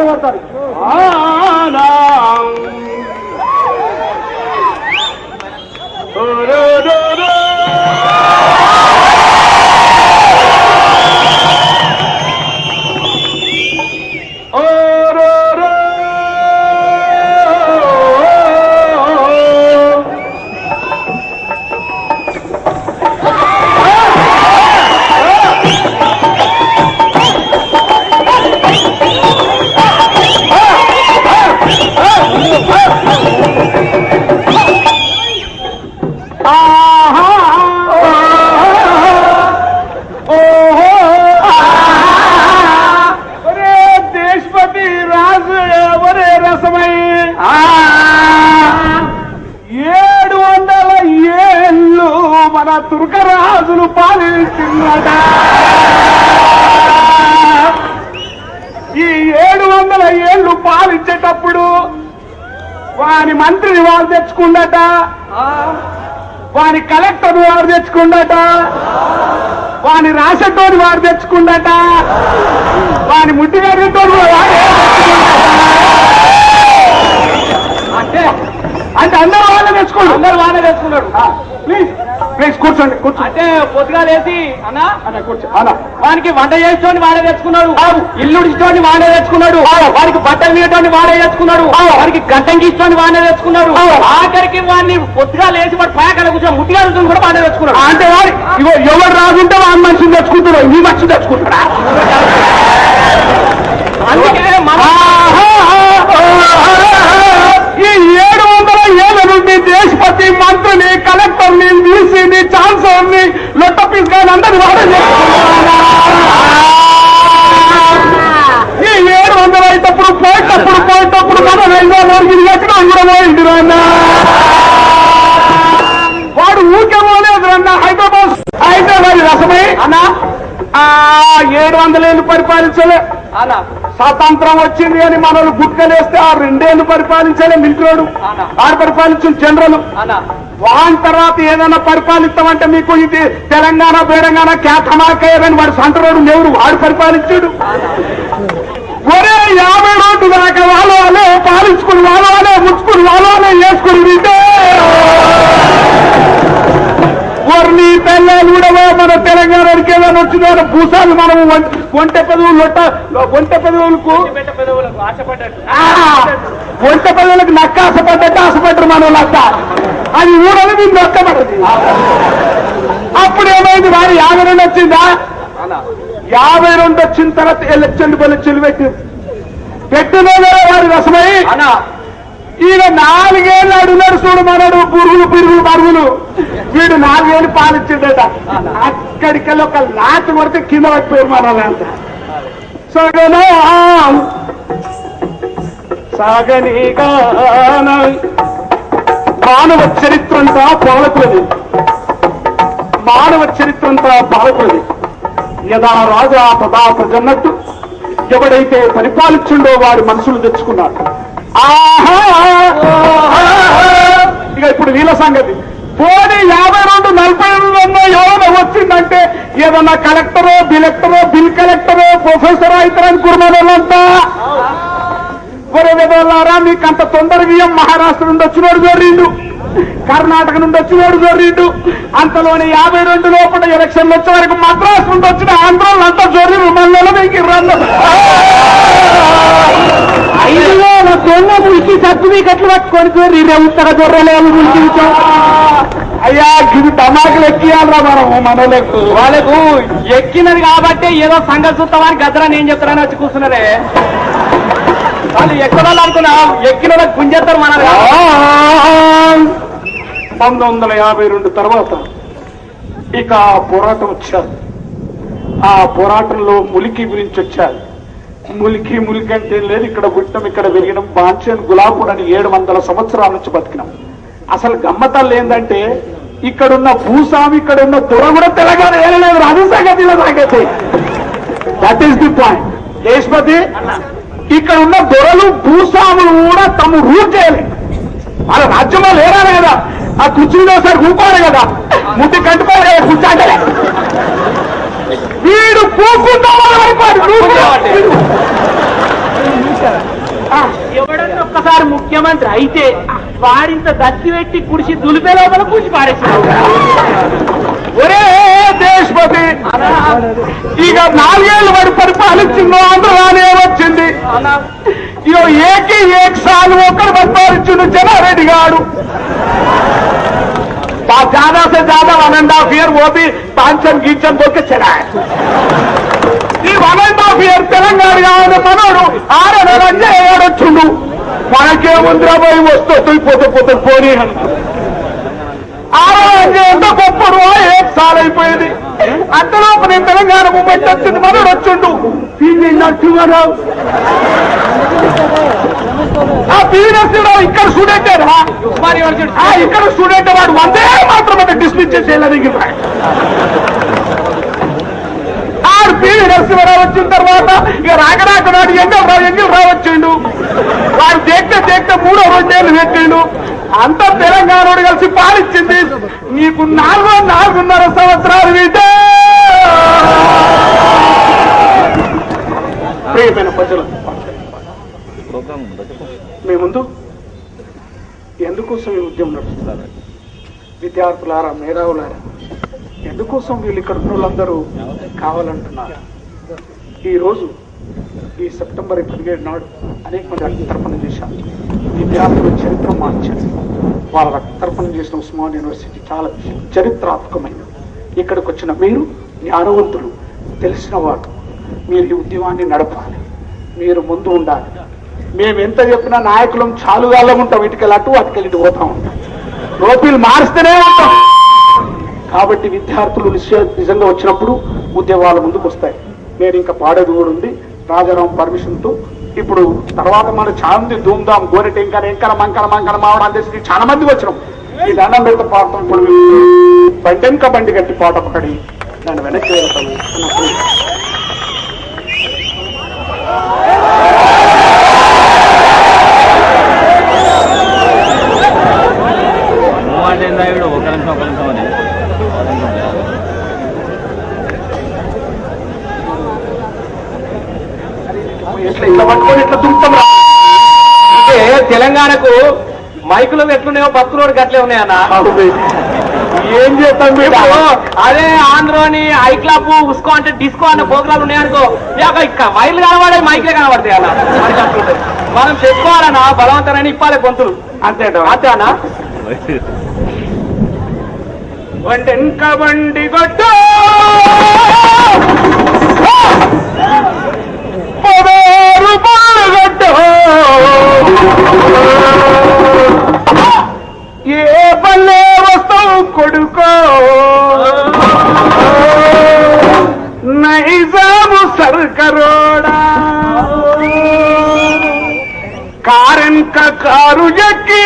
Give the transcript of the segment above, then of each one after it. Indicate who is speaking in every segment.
Speaker 1: పాట పడతారు ఈ ఏడు వందల ఏళ్ళు పాలించేటప్పుడు వాని మంత్రిని వారు తెచ్చుకుందట వాని కలెక్టర్ వారు తెచ్చుకుందట వాని రాసేటోని వారు తెచ్చుకుందట వాని ముట్టిగారితోని వాడు అంటే అంటే అందరూ వాళ్ళే తెచ్చుకోండి అందరూ వాళ్ళే తెచ్చుకున్నాడు ప్లీజ్. ప్లీజ్ కూర్చోండి కూర్చోండి.
Speaker 2: అంటే పొద్దుగా లేచి అన్నా?
Speaker 1: అన్న కూర్చో అన్న.
Speaker 2: వానికి వంట చేసేటోని వాడే తెచ్చుకున్నాడు. ఇల్లు ఇష్టోని వాడే తెచ్చుకున్నాడు. వానికి బట్టలు నీటోని వాడే తెచ్చుకున్నాడు. వానికి గంటంకి ఇష్టోని వాడే తెచ్చుకున్నాడు. ఆఖరికి వాడిని పొద్దుగా లేచి వాడు పాకడ కూర్చొని ముట్టిగా కూడా వాడే తెచ్చుకున్నాడు.
Speaker 1: అంటే వాడు ఇగో ఎవరు రాకుంటే వాడి మనిషిని తెచ్చుకుంటున్నావు నీ మనిషి తెచ్చుకుంటారా
Speaker 2: అందుకే మన
Speaker 1: ఈ ఏడు వందల ఏళ్ళ నుండి దేశపతి మంత్రిని కలెక్టర్ని వీసీని ఛాన్సలర్ని లొట్ట పిస్గాని అందరి వాడే ఈ ఏడు వందల అయినప్పుడు పోయేటప్పుడు పోయేటప్పుడు మన రైల్వే వారికి ఎక్కడ కూడా పోయింది నాన్న? వాడు ఊకే పోలేదు అన్న హైదరాబాద్ హైదరాబాద్ రసమై. అన్న ఏడు వందల ఏళ్ళు పరిపాలించలే.
Speaker 2: అలా
Speaker 1: స్వాతంత్రం వచ్చింది అని మనల్ని గుట్కలేస్తే ఆ రెండేళ్ళు పరిపాలించలే మిలిటరోడు. ఆడు పరిపాలించిన జనరల్. వాన్ తర్వాత ఏదైనా పరిపాలిస్తామంటే మీకు ఇది తెలంగాణ బేరంగాణ క్యాథమాకేదని వాడు సంటరోడు నెవరు వాడు పరిపాలించాడు. ఒరే యాభై రోడ్డు దాకా వాళ్ళ వాళ్ళే పాలించుకుని వాళ్ళ వాళ్ళే ముచ్చుకుని వాళ్ళ వాళ్ళే వేసుకుని వింటే వర్ణి పెళ్ళాలు కూడా మన తెలంగాణకి ఏదైనా వచ్చిందో భూసాలు మనం ఒంట- ఒంటె పెదవులు లొట్ట ఒంటె పెదవులకు
Speaker 2: పెట్ట పెదవులకు
Speaker 1: నక్క ఆశపడ్డట్టు ఆశపడ్డరు మన లక్క అది ఊరని మీకు నక్కబడదు అప్పుడు ఏమైంది వారి యాభై రెండు వచ్చిందా? యాభై రెండు వచ్చిన తర్వాత ఎలక్షన్ బలెక్షన్ పెట్టి పెట్టిన వారి రసమై ఈయన నాలుగేళ్ళు అడుగున్నాడు చూడు మనడు పురుగులు పిరుగులు మరుగులు. వీడు నాలుగేళ్ళు పాలిచ్చిండట. అక్కడికెళ్ళి ఒక లాట్ కొడితే కింద పడిపోయారు మనల్ని సగనా సాగనిగా మానవ చరిత్ర అంతా పాలకులది. మానవ చరిత్ర అంతా పాలకులది. యథా రాజా తదా ప్రజన్నట్టు. ఎవడైతే పరిపాలించుండో వాడి మనసులు తెచ్చుకున్నాడు. ఇక ఇప్పుడు వీళ్ళ సంగతి. పోనీ యాభై రెండు నలభై రెండులో ఎవరైనా వచ్చిందంటే ఏదన్నా కలెక్టరో బిలెక్టరో బిల్ కలెక్టరో ప్రొఫెసర్ అవుతారని కుర్మలంతా ఒరే విధవలారా మీకు అంత తొందరగా మహారాష్ట్ర నుండి వచ్చినోడు జోరిండు కర్ణాటక నుండి వచ్చినోడు జోరిండు అంతలోని యాభై రెండు లోపల ఎలక్షన్లు వచ్చే వరకు మద్రాసు నుండి వచ్చిన ఆంధ్రాలు అంతా జోరిండు మళ్ళీ మీకు రన్ను ఐదు వేల దొంగ ములికి సర్టిఫికెట్లు పట్టుకొని జోరి ఉత్తర దొర్రలేదు ములికి అయ్యా ఇది టమాకులు ఎక్కియాలరా మనం మనలకు
Speaker 2: వాళ్ళకు ఎక్కినది కాబట్టి ఏదో సంగతి చూస్తామని గద్దరా నేను చెప్తానని వచ్చి కూర్చున్నారే? వాళ్ళు ఎక్కడ అనుకున్నా ఎక్కిన గుంజేస్తారు మన
Speaker 1: పంతొమ్మిది వందల యాభై రెండు తర్వాత ఇక ఆ పోరాటం వచ్చారు. ఆ పోరాటంలో ములికి గురించి వచ్చారు. ములికి ములికి అంటే లేదు ఇక్కడ గుట్టం ఇక్కడ పెరిగినాం. బాంచన్ గులాబుడు అని ఏడు వందల సంవత్సరాల నుంచి బతికినాం. అసలు గమ్మతాలు ఏంటంటే ఇక్కడున్న భూస్వామి ఇక్కడ ఉన్న దొర కూడా తెలంగాణ ఏలలేదు అది సంగతి that is the point Deshapati ఇక్కడ ఉన్న దొరలు భూస్వాములు కూడా తమ రూట్ చేయలేదు మన రాజ్యంలో లేరా కదా. ఆ కుర్చీలో ఒకసారి కూకోవాలి కదా. ముట్టి కంటుకోవాలి కదా కూర్చోంటే వీడు కూకుంటా అయిపోయాడు
Speaker 2: ఎవడన్నా ఒక్కసారి ముఖ్యమంత్రి అయితే వాడింత దత్తి పెట్టి కుడిసి దులిపే లోపల కూర్చి పారేసాడు
Speaker 1: ఒరే దేశపతి ఇక నాలుగేళ్లు వాడు పరిపాలించిందో ఆంధ్రరానే వచ్చింది ఇగో ఏకి ఏక్ సాల్ ఒకరు పరిపాలించిండు జనారెడ్డి గారు ज्यादा से ज्यादा वन एंड हाफ ईयर वो भी पांचन गीचन बोल के चला है ఈ one and half year Telangana కావాలి మనోడు ఆరో రంజే ఏడొచ్చుండు మనకేముందిరా పోయి వస్తూ పోతే పోతే పోనీ అని ఆరో రంజే ఎంత గొప్పడు ఏం సాలైపోయింది. అంతలోపు నేను తెలంగాణ మూమెంట్ వచ్చింది మనోడు వచ్చిండు. నరసింహారావు. ఆ పీవీ నరసింహారావు ఇక్కడ స్టూడెంట్ ఇక్కడ స్టూడెంట్ వాడు వందే మాత్రం అంటే డిస్మిస్ చేసేయాలని ఆడు పివి నరసింహారావు వచ్చిన తర్వాత ఇక రాకరాక నాడు ఎంగల్ రావు ఎంగల్ రావు వచ్చిండు. వాడు దేక్తే దేక్తే మూడో రెండేళ్ళు పెట్టిండు అంత తెలంగాణ కలిసి పాలిచ్చింది. నీకు నాలుగో నాలుగున్నర సంవత్సరాలు వీటే. ప్రియమైన ప్రజలు మీ ముందు ఎందుకోసం ఈ ఉద్యమం నడుస్తున్నారు విద్యార్థులారా మేధావులారా ఎందుకోసం వీళ్ళు ఇక్కడ ఉన్న వాళ్ళందరూ కావాలంటున్నారు? ఈరోజు ఈ సెప్టెంబర్ పదిహేడు నాడు అనేక మంది రక్తర్పణ చేశారు. విద్యార్థుల చరిత్ర మార్చారు. వాళ్ళ రక్తర్పణ చేసిన ఉస్మాన్ యూనివర్సిటీ చాలా చరిత్రాత్మకమైనది. ఇక్కడికి వచ్చిన మీరు జ్ఞానవంతులు తెలిసిన వారు. మీరు ఈ ఉద్యమాన్ని నడపాలి. మీరు ముందు ఉండాలి. మేము ఎంత చెప్పినా నాయకులం చాలుగాళ్ళం ఉంటాం. ఇటుకెళ్ళి అటు అటుకెళ్ళి పోతా ఉంటాం. రోపీలు మారుస్తూనే ఉంటాం. కాబట్టి విద్యార్థులు నిజంగా వచ్చినప్పుడు ఉద్యమాల ముందుకు వస్తాయి నేను ఇంకా పాడేది కూడా ఉంది. రాజారాం పర్మిషన్తో ఇప్పుడు తర్వాత మన చాలా మంది ధూమ్ధాం గోరెట ఇంకా ఎంకర మంకర మంకర మావడం అందేసి చాలా మంది వచ్చినాం. ఈ దండం పెడితే పాడతాం ఇప్పుడు బండి వెనక బండి కట్టి పాట ఒకటి దాన్ని వెనక్కి వెళ్తాము. అన్నప్పుడు
Speaker 3: మూమెంట్ ఒక నిమిషం ఒక నిమిషం అని
Speaker 1: ఇట్లా ఇట్లా పట్టుకొని ఇట్లా.
Speaker 2: అంటే తెలంగాణకు మైకులు ఎట్లున్నాయో కూడా గట్లే ఉన్నాయన్న.
Speaker 1: ఏం చేస్తాం మీరు
Speaker 2: అదే ఆంధ్రోని ఐ క్లబ్ ఉస్కో అంటే డిస్కో అన్న ప్రోగ్రాలు ఉన్నాయనుకో ఇక మైలు కనబడే మైకులే కనబడతాయి అన్న. మనం చెప్పుకోవాలన్నా బలవంతరని ఇప్పాలి గొంతులు.
Speaker 1: అంతేట
Speaker 2: అంతే అన్న?
Speaker 1: వంటెనక బండి కొట్టు. పదహారు రూపాయలు కొట్టు ఏ పల్లె వస్తావు కొడుకో నైజాము సర్కరోడా కారెంక కారు ఎక్కి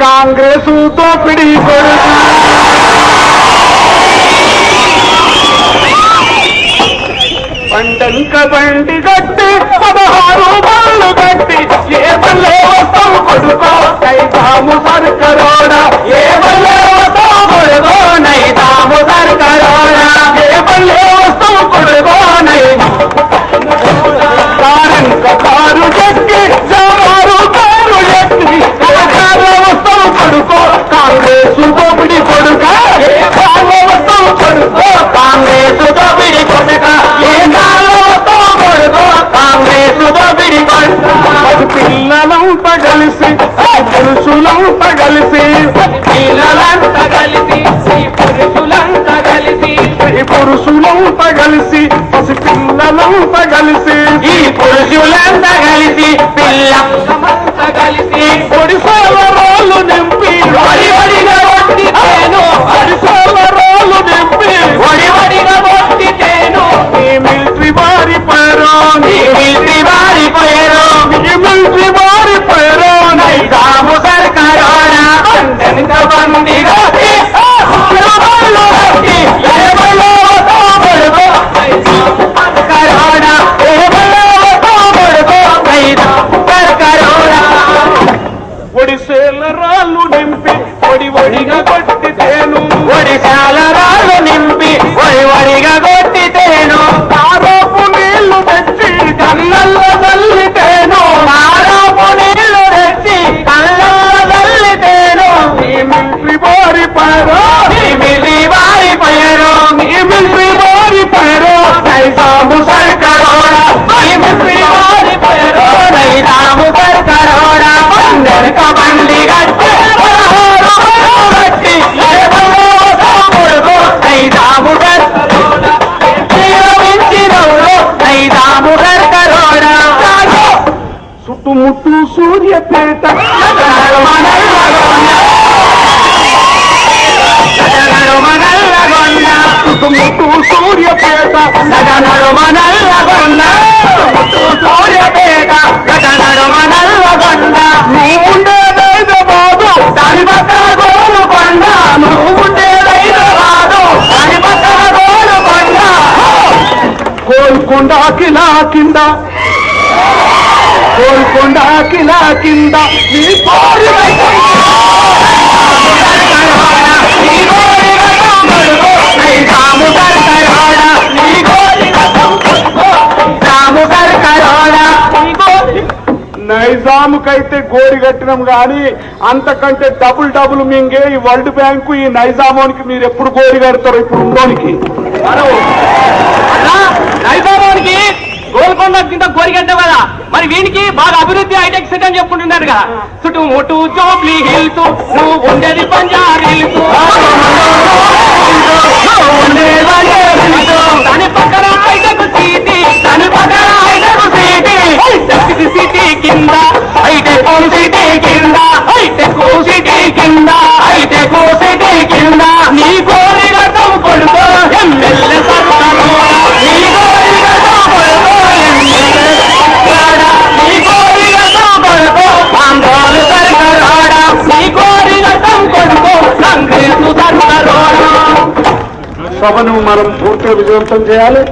Speaker 1: कांग्रेस तो पिड़ी Galicia. కోల్కొండ కిలా కింద కోల్కొండ కిలా కింద నీ కోరి నైజాముకైతే గోడి కట్టినాం గాని అంతకంటే డబుల్ డబుల్ మింగే ఈ వరల్డ్ బ్యాంకు ఈ నైజామోనికి మీరు ఎప్పుడు గోడి కడతారు ఇప్పుడు ఉండోనికి
Speaker 2: నైజామానికి గోల్కొండ కింద కోరికట్టావు కదా మరి వీనికి బాగా అభివృద్ధి హైటెక్ సిటీ అని చెప్పుకుంటున్నారు కదా చుట్టూ ముట్టు జోబ్లీ హిల్స్ నువ్వు ఉండేది పంజాబ్ దాని పక్కన హైటెక్ సిటీ దాని పక్కన హైటెక్ సిటీ కింద అయితే కోసిటీ కింద అయితే కోసిటీ కింద అయితే కోసిటీ కింద. నీ కోరి గతం కొడుకో ఎమ్మెల్యే నీ కోరి కొడుకో నీ కోరి కొడుకో నీ కోరి కొడుకో
Speaker 1: సభను మనం పూర్తిగా విజయవంతం చేయాలి.